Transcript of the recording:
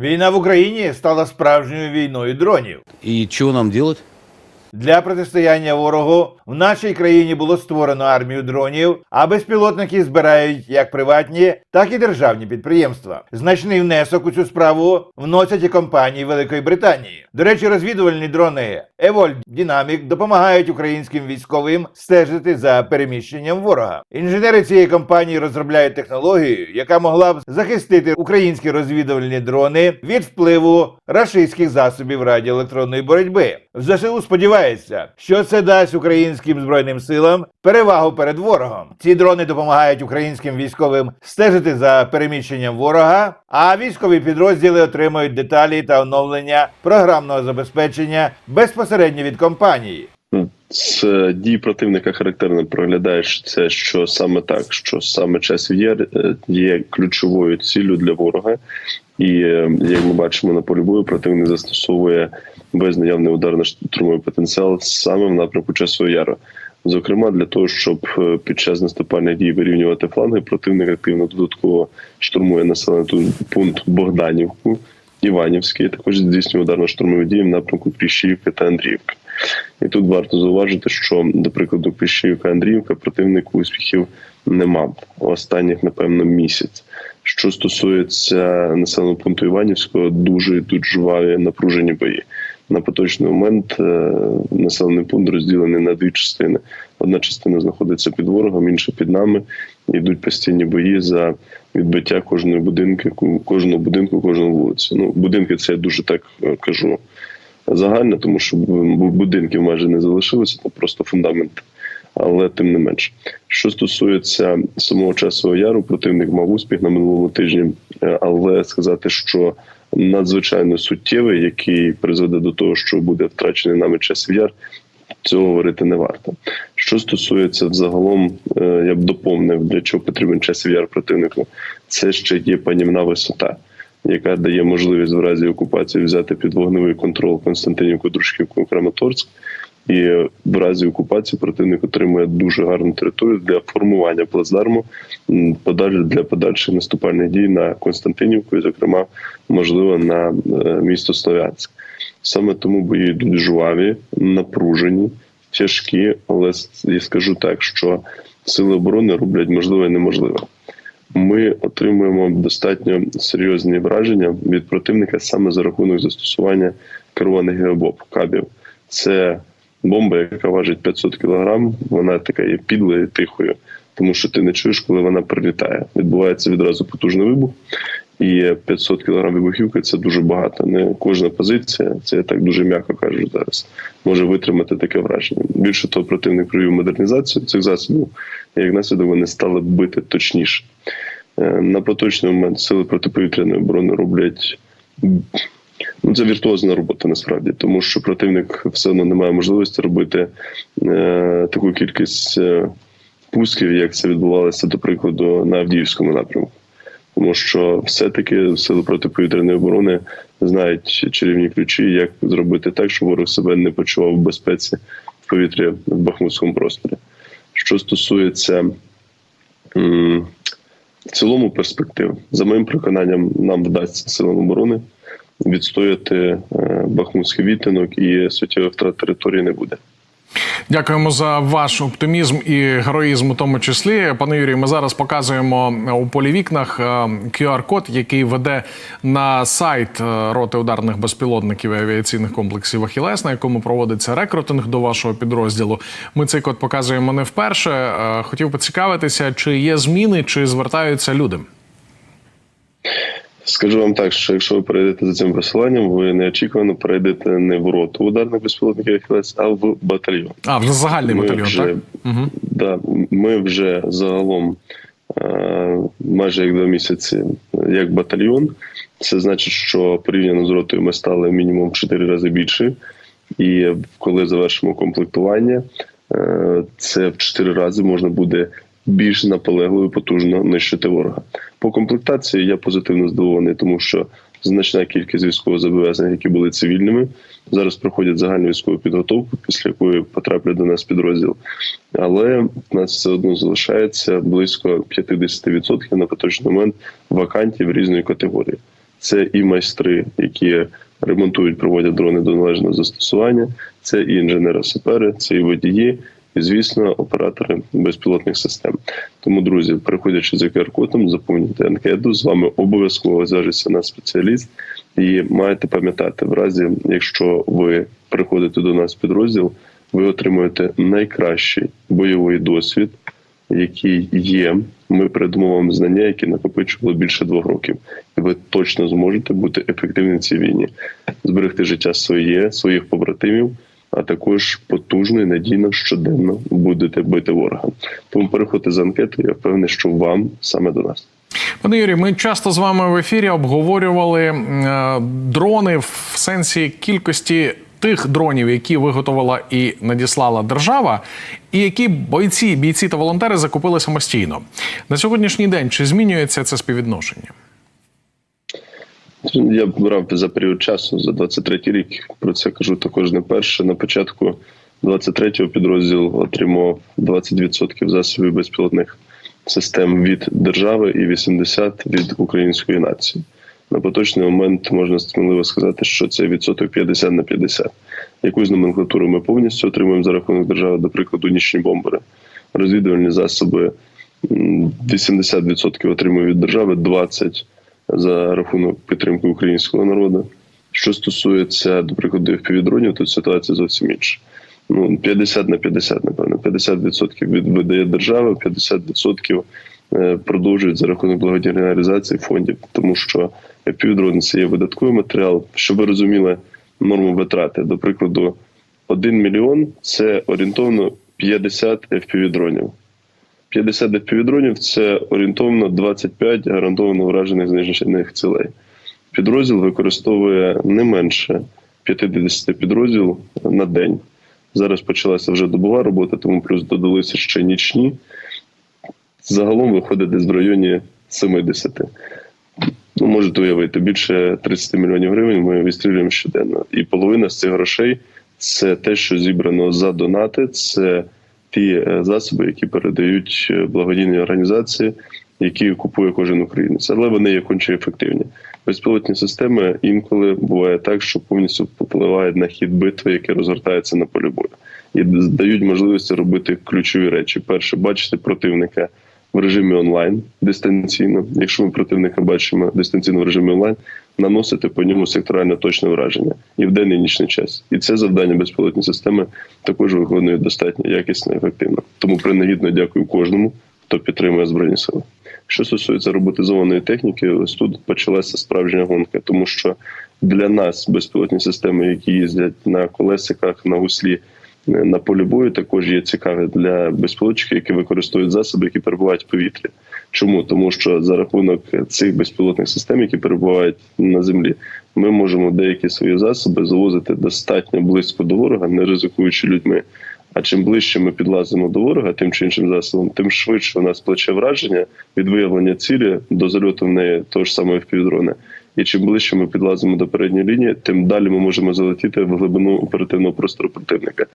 Війна в Україні стала справжньою війною дронів. І що нам делать? Для протистояння ворогу в нашій країні було створено армію дронів, а безпілотники збирають як приватні, так і державні підприємства. Значний внесок у цю справу вносять і компанії Великої Британії. До речі, розвідувальні дрони Evolve Dynamic допомагають українським військовим стежити за переміщенням ворога. Інженери цієї компанії розробляють технологію, яка могла б захистити українські розвідувальні дрони від впливу рашистських засобів радіоелектронної боротьби. В ЗСУ сподівається, що це дасть українським збройним силам перевагу перед ворогом. Ці дрони допомагають українським військовим стежити за переміщенням ворога, а військові підрозділи отримують деталі та оновлення програмного забезпечення безпосередньо від компанії. З дій противника характерно проглядаєш це, що саме так, що саме час є, е, ключовою ціллю для ворога, і е, як ми бачимо на полі бою, противник застосовує весь наявний ударно-штурмовий потенціал саме в напрямку часу яру. Зокрема, для того, щоб е, під час наступальних дій вирівнювати фланги, противник активно додатково штурмує населений пункт Богданівку, Іванівський, також здійснює ударно-штурмові дії в напрямку Кліщівки та Андріївки. І тут варто зауважити, що, до прикладу, Кліщівка Андріївка противник успіхів не мав останніх, напевно, місяць. Що стосується населеного пункту Іванівського, дуже тут жваві напружені бої. На поточний момент е, населений пункт розділений на дві частини. Одна частина знаходиться під ворогом, інша під нами. Йдуть постійні бої за відбиття кожної будинки, кожного будинку, кожної вулиці. Ну, будинки це я дуже так е, кажу загально, тому що бу- будинків майже не залишилося, це просто фундамент. Але тим не менш, що стосується самого часового яру, противник мав успіх на минулому тижні, е, але сказати, що надзвичайно суттєвий, який призведе до того, що буде втрачений нами час яр, цього говорити не варто. Що стосується взагалом, е, я б доповнив, для чого потрібен час яр противнику, це ще є панівна висота яка дає можливість в разі окупації взяти під вогневий контроль Константинівку, Дружківку, Краматорськ. І в разі окупації противник отримує дуже гарну територію для формування плацдарму для подальших наступальних дій на Константинівку, і, зокрема, можливо, на е, місто Слов'янськ. Саме тому бої йдуть жваві, напружені, тяжкі, але я скажу так, що сили оборони роблять можливе і неможливе ми отримуємо достатньо серйозні враження від противника саме за рахунок застосування керованих геобоб кабів. Це бомба, яка важить 500 кг, Вона така є підлою, тихою, тому що ти не чуєш, коли вона прилітає. Відбувається відразу потужний вибух. І 500 кг вибухівки це дуже багато. Не кожна позиція, це я так дуже м'яко кажу зараз, може витримати таке враження. Більше того, противник провів модернізацію цих засобів, і як наслідок вони стали бити точніше. Е, На поточний момент сили протиповітряної оборони роблять ну, це віртуозна робота насправді, тому що противник все одно не має можливості робити е, таку кількість е, пусків, як це відбувалося, до прикладу, на Авдіївському напрямку. Тому що все-таки сили протиповітряної оборони знають чарівні ключі, як зробити так, щоб ворог себе не почував в безпеці в повітрі в Бахмутському просторі. Що стосується в цілому перспектив, за моїм переконанням, нам вдасться силам оборони відстояти е, Бахмутський відтинок і суттєвих втрат території не буде. Дякуємо за ваш оптимізм і героїзм у тому числі. Пане Юрію, ми зараз показуємо у полі вікнах е, QR-код, який веде на сайт е, роти ударних безпілотників і авіаційних комплексів Ахілес, на якому проводиться рекрутинг до вашого підрозділу. Ми цей код показуємо не вперше. Е, Хотів поцікавитися, чи є зміни, чи звертаються люди. Скажу вам так, що якщо ви перейдете за цим посиланням, ви неочікувано перейдете не в роту ударних безпілотників «Ахілес», а в батальйон. А, вже загальний Ми батальйон, вже, так? Угу. Да, ми вже загалом е, майже як два місяці як батальйон. Це значить, що порівняно з ротою ми стали мінімум в 4 рази більше. І коли завершимо комплектування, е, це в 4 рази можна буде більш наполегливо і потужно нищити ворога. По комплектації я позитивно здивований, тому що значна кількість військовозобов'язаних, які були цивільними, зараз проходять загальну військову підготовку, після якої потраплять до нас підрозділ. Але в нас все одно залишається близько 50% на поточний момент вакантів різної категорії. це і майстри, які ремонтують, проводять дрони до належного застосування, це і інженери-сапери, це і водії, і звісно, оператори безпілотних систем. Тому, друзі, переходячи за QR-кодом, заповнюйте анкету. З вами обов'язково зв'яжеться на спеціаліст. І маєте пам'ятати, в разі, якщо ви приходите до нас в підрозділ, ви отримуєте найкращий бойовий досвід, який є. Ми передамо вам знання, які накопичували більше двох років, і ви точно зможете бути ефективним в цій війні, зберегти життя своє, своїх побратимів, а також потужно і надійно щоденно будете бити ворога. Тому переходьте з анкети. Я впевнений, що вам саме до нас. Пане Юрій, ми часто з вами в ефірі обговорювали е, дрони в сенсі кількості тих дронів, які виготовила і надіслала держава, і які бойці, бійці та волонтери закупили самостійно. На сьогоднішній день чи змінюється це співвідношення? Я брав за період часу за 23 рік. Про це кажу також не перше. На початку 23-го підрозділ отримав 20% засобів безпілотних систем від держави і 80% від української нації. На поточний момент можна сміливо сказати, що це відсоток 50 на 50. Якусь номенклатуру ми повністю отримуємо за рахунок держави, до прикладу, нічні бомбери, розвідувальні засоби. 80% отримує від держави, 20% за рахунок підтримки українського народу. Що стосується, до прикладу, FPV-дронів, то ситуація зовсім інша. Ну, 50 на 50, напевно. 50% від видає держава, 50% е, продовжують за рахунок благодійної реалізації фондів, тому що FPV-дрони – це є видатковий матеріал. Щоб ви розуміли норму витрати, до прикладу, 1 мільйон це орієнтовно 50 FPV-дронів. 50 FPV-дронів – це орієнтовно 25 гарантовано вражених знищених цілей. Підрозділ використовує не менше 50 підрозділ на день. Зараз почалася вже добова робота, тому плюс додалися ще нічні. Загалом виходить десь в районі 70. Ну, можете уявити, більше 30 мільйонів гривень ми відстрілюємо щоденно. І половина з цих грошей це те, що зібрано за донати, це ті е, засоби, які передають е, благодійні організації, які купує кожен українець, але вони є конче ефективні. Безпілотні системи інколи буває так, що повністю попливають на хід битви, який розгортається на полі бою, і дають можливість робити ключові речі. Перше, бачити противника в режимі онлайн дистанційно. Якщо ми противника бачимо дистанційно в режимі онлайн, наносити по ньому секторально точне враження і в день і нічний час. І це завдання безпілотні системи також виконують достатньо якісно і ефективно. Тому принагідно дякую кожному, хто підтримує збройні сили. Що стосується роботизованої техніки, ось тут почалася справжня гонка, тому що для нас безпілотні системи, які їздять на колесиках, на гуслі, на полі бою, також є цікаві для безпілотчиків, які використовують засоби, які перебувають в повітрі. Чому? Тому що за рахунок цих безпілотних систем, які перебувають на землі, ми можемо деякі свої засоби завозити достатньо близько до ворога, не ризикуючи людьми. А чим ближче ми підлазимо до ворога, тим чи іншим засобом, тим швидше у нас плече враження від виявлення цілі до зальоту в неї того ж самого впівдрони. І чим ближче ми підлазимо до передньої лінії, тим далі ми можемо залетіти в глибину оперативного простору противника.